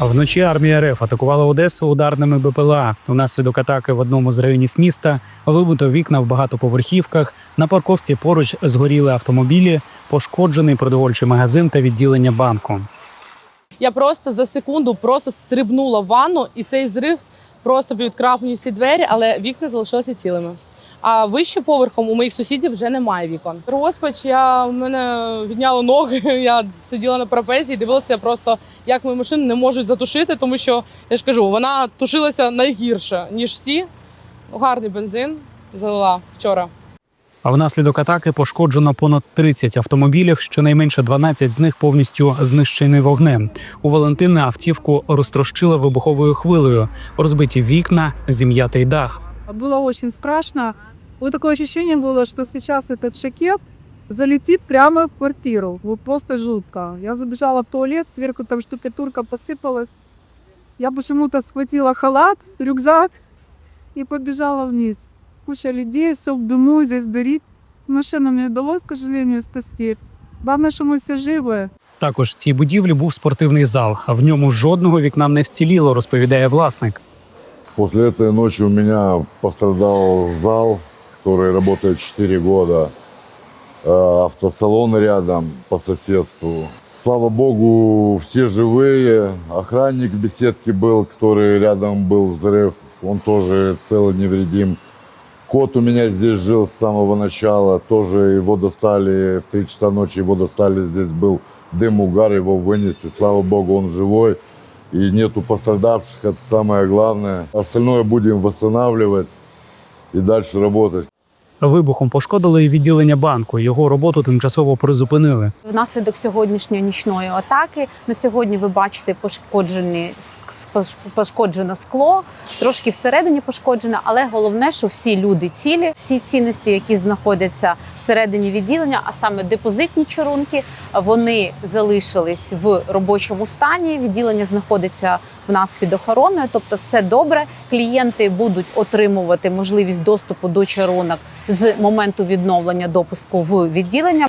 Вночі армія РФ атакувала Одесу ударними БПЛА. Внаслідок атаки в одному з районів міста вибито вікна в багатоповерхівках. На парковці поруч згоріли автомобілі, пошкоджений продовольчий магазин та відділення банку. Я просто за секунду просто стрибнула в ванну, і цей зрив просто відкрав мені всі двері, але вікна залишилися цілими. А вище поверхом у моїх сусідів вже немає вікон. Розпач, я в мене відняла ноги. Я сиділа на парапеті і дивилася просто, як мою машину не можуть затушити, тому що я ж кажу, вона тушилася найгірше ніж всі. Гарний бензин залила вчора. А внаслідок атаки пошкоджено понад 30 автомобілів, щонайменше 12 з них повністю знищені вогнем. У Валентини автівку розтрощила вибуховою хвилею, розбиті вікна, зім'ятий дах. Было очень страшно. Вот такое ощущение было, что сейчас этот шакет залетит прямо в квартиру. Вот просто жутко. Я забежала в туалет, сверху там штукатурка посыпалась. Я почему-то схватила халат, рюкзак и побежала вниз. Куча людей, все в дыму, здесь горит. Машину не удалось, к сожалению, спасти. Главное, что мы все живы. Також в цій будівлі був спортивний зал, а в ньому жодного вікна не вціліло, розповідає власник. После этой ночи у меня пострадал зал, Который работает 4 года. Э, Автосалон рядом по соседству. Слава богу, все живые. Охранник в беседке был, который рядом был взрыв. Он тоже цел и невредим. Кот у меня здесь жил с самого начала. Тоже его достали в 3 часа ночи. Его достали. Здесь был дым, угар. Его вынесли. Слава богу, он живой. И нету пострадавших. Это самое главное. Остальное будем восстанавливать и дальше работать. Вибухом пошкодили і відділення банку. Його роботу тимчасово призупинили. Внаслідок сьогоднішньої нічної атаки на сьогодні ви бачите пошкоджені пошкоджено скло, трошки всередині пошкоджено, але головне, що всі люди цілі, всі цінності, які знаходяться всередині відділення, а саме депозитні чорунки, вони залишились в робочому стані. Відділення знаходиться в нас під охороною, тобто все добре. Клієнти будуть отримувати можливість доступу до чарунок з моменту відновлення допуску в відділення.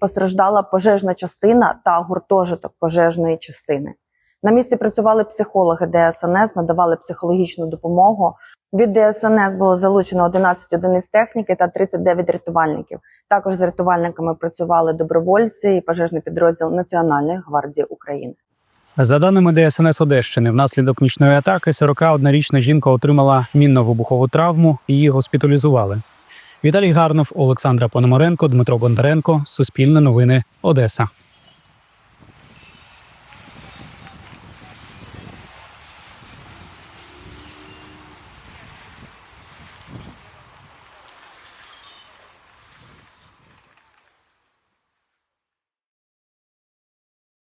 постраждала пожежна частина та гуртожиток пожежної частини. На місці працювали психологи ДСНС, надавали психологічну допомогу. Від ДСНС було залучено 11 одиниць техніки та 39 рятувальників. Також з рятувальниками працювали добровольці і пожежний підрозділ Національної гвардії України. За даними ДСНС Одещини, внаслідок нічної атаки 41-річна жінка отримала мінно-вибухову травму. Її госпіталізували. Віталій Гарнов, Олександра Пономаренко, Дмитро Бондаренко. Суспільне новини. Одеса.